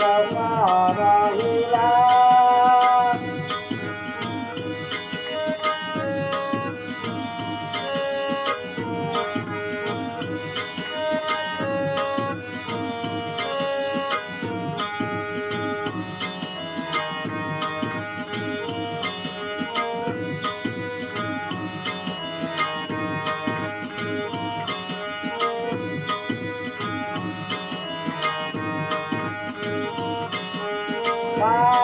Hari Sarahila Bye.